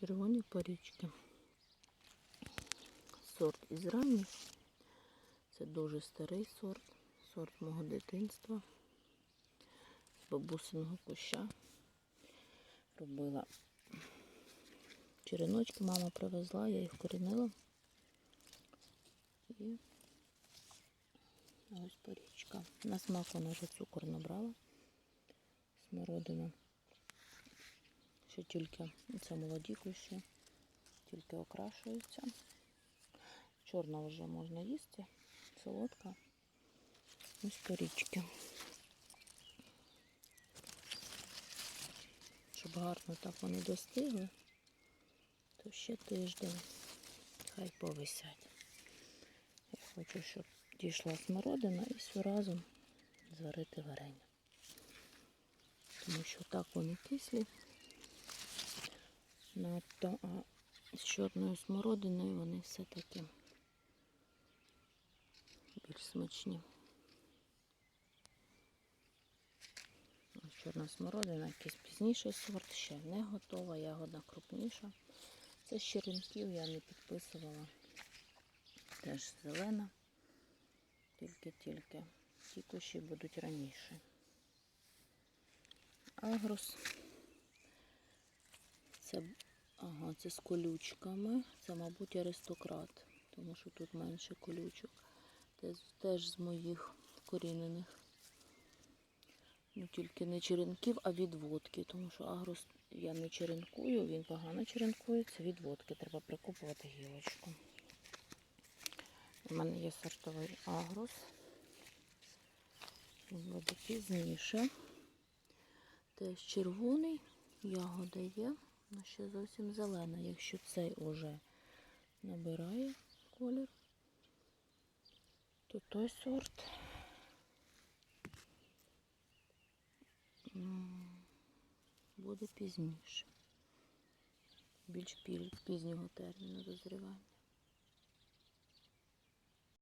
Червоні порічки. Сорт із ранніх. Це дуже старий сорт. Сорт мого дитинства. З бабусиного куща. Робила череночки, мама привезла, я їх корінила. І ось порічка. На смак вона вже цукор набрала. Смородина. Ще тільки це молоді кущі, тільки окрашуються. Чорна вже можна їсти, солодка. Ось порічки. Щоб гарно так вони достигли, то ще тиждень. Хай повисять. Я хочу, щоб дійшла смородина і все разом зварити варення. Тому що так вони кислі. Надто, а з чорною смородиною вони все-таки більш смачні. Чорна смородина, якийсь пізніший сорт, ще не готова, ягода крупніша. Це з черенків я не підписувала. Теж зелена. Тільки-тільки. Ті кущі будуть раніше. Агрос. Це, ага, це з колючками. Це, мабуть, аристократ, тому що тут менше колючок. Теж, теж з моїх корінених. Ну, тільки не черенків, а відводки, тому що агрос я не черенкую, він погано черенкується, відводки. Треба прикопувати гілочку. У мене є сортовий агрос. Він буде пізніше. Теж червоний, ягода є, але ще зовсім зелена. Якщо цей уже набирає колір, то той сорт буде пізніше. Більш пізнього терміну дозрівання.